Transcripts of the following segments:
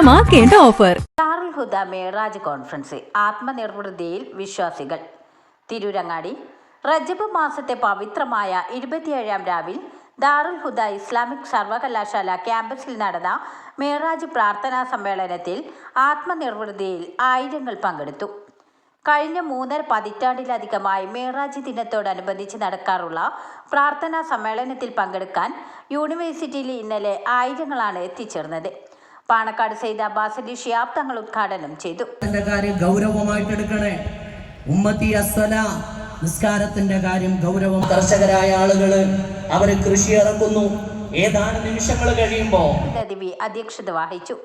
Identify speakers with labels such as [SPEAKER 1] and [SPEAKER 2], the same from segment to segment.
[SPEAKER 1] ആഘോഷമാക്കേണ്ട offer.
[SPEAKER 2] Huda Meraj conference ആത്മനിർവൃതിയിൽ വിശ്വാസികൾ. തിരൂരങ്ങാടി റജബ് മാസത്തെ പവിത്രമായ ഇരുപത്തിയേഴാം രാവിൽ ദാറുൽ ഹുദ ഇസ്ലാമിക് സർവകലാശാല ക്യാമ്പസിൽ നടന്ന മേറാജ് പ്രാർത്ഥനാ സമ്മേളനത്തിൽ ആത്മനിർവൃതിയിൽ ആയിരങ്ങൾ പങ്കെടുത്തു. കഴിഞ്ഞ മൂന്നര പതിറ്റാണ്ടിലധികമായി മേറാജ് ദിനത്തോടനുബന്ധിച്ച് നടക്കാറുള്ള പ്രാർത്ഥനാ സമ്മേളനത്തിൽ പങ്കെടുക്കാൻ യൂണിവേഴ്സിറ്റിയിൽ ഇന്നലെ ആയിരങ്ങളാണ് എത്തിച്ചേർന്നത്. പാണക്കാട് സെയ്ദ് അബ്ബാസ് അലി ഷിയാബ് തങ്ങൾ ഉദ്ഘാടനം ചെയ്തു.
[SPEAKER 3] ഗൗരവമായിട്ട് എടുക്കണേ ഉമ്മത്തി അസ്സല നിസ്കാരത്തിന്റെ കാര്യം ഗൗരവം കർഷകരായ ആളുകൾ അവർ കൃഷി ഇറക്കുന്നു ഏതാനും നിമിഷങ്ങൾ കഴിയുമ്പോ?
[SPEAKER 2] രവി അധ്യക്ഷത വഹിച്ചു.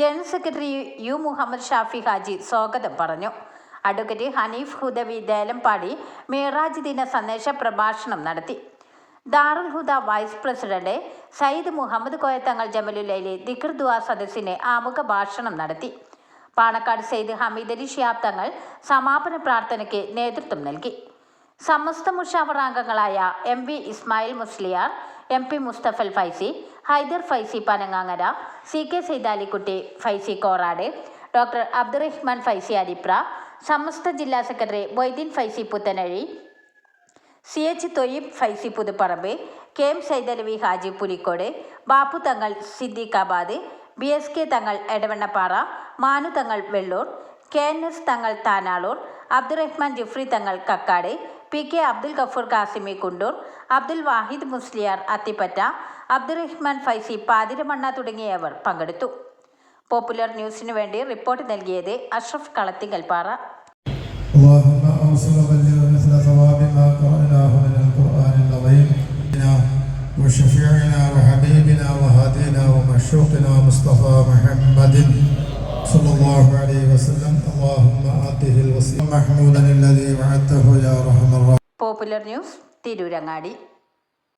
[SPEAKER 2] General secretary U Muhammad Shafi Haji സ്വാഗതം പറഞ്ഞു. അഡ്വക്കേറ്റ് ഹനീഫ് ഹുദവി ദേലമ്പാടി മേറാജ് ദിന സന്ദേശ പ്രഭാഷണം നടത്തി. ദാറുൽ ഹുദ വൈസ് പ്രസിഡന്റ് സയ്യിദ് മുഹമ്മദ് കോയത്തങ്ങൾ ജമലുലയിലെ ദിഖർ ദുആ സദസ്സിന് ആമുഖ ഭാഷണം നടത്തി. പാണക്കാട് സെയ്ദ് ഹമീദ് അലി ഷിയാബ് തങ്ങൾ സമാപന പ്രാർത്ഥനയ്ക്ക് നേതൃത്വം നൽകി. സമസ്ത മുഷാവർ അംഗങ്ങളായ M V Ismail Musliyar M P Mustafal Faizy Haidar Faizy Panangangara C K Saidalikutty Faizy Korad doctor Abdurahman Faizy Aripra Samastha ജില്ലാ secretary Moideen Faizy Puthanazhi C H Thoyyib Faizy Puthuparamba K M Saidalavi Haji Pulikkode Bapu Thangal Siddiqabad B S K തങ്ങൾ എടവണ്ണപ്പാറ മാനു തങ്ങൾ Vellur K N S തങ്ങൾ Tanalur Abdurahman Jifri Thangal Kakkad P K Abdul Gafoor Qasimi Kundoor Abdul Wahid Musliyar Athippatta Abdurahman Faizy Pathiramanna തുടങ്ങിയവർ പങ്കെടുത്തു. Popular ന്യൂസിനു വേണ്ടി report നൽകിയത് Ashraf കളത്തിങ്കൽപ്പാറ.
[SPEAKER 4] وشفيعنا وحبيبنا وهادينا ومشوقنا مصطفى محمد صلى الله عليه وسلم اللهم آته الوسيلة محمودا الذي وعدته يا أرحم الراحمين
[SPEAKER 2] popular news Tirurangadi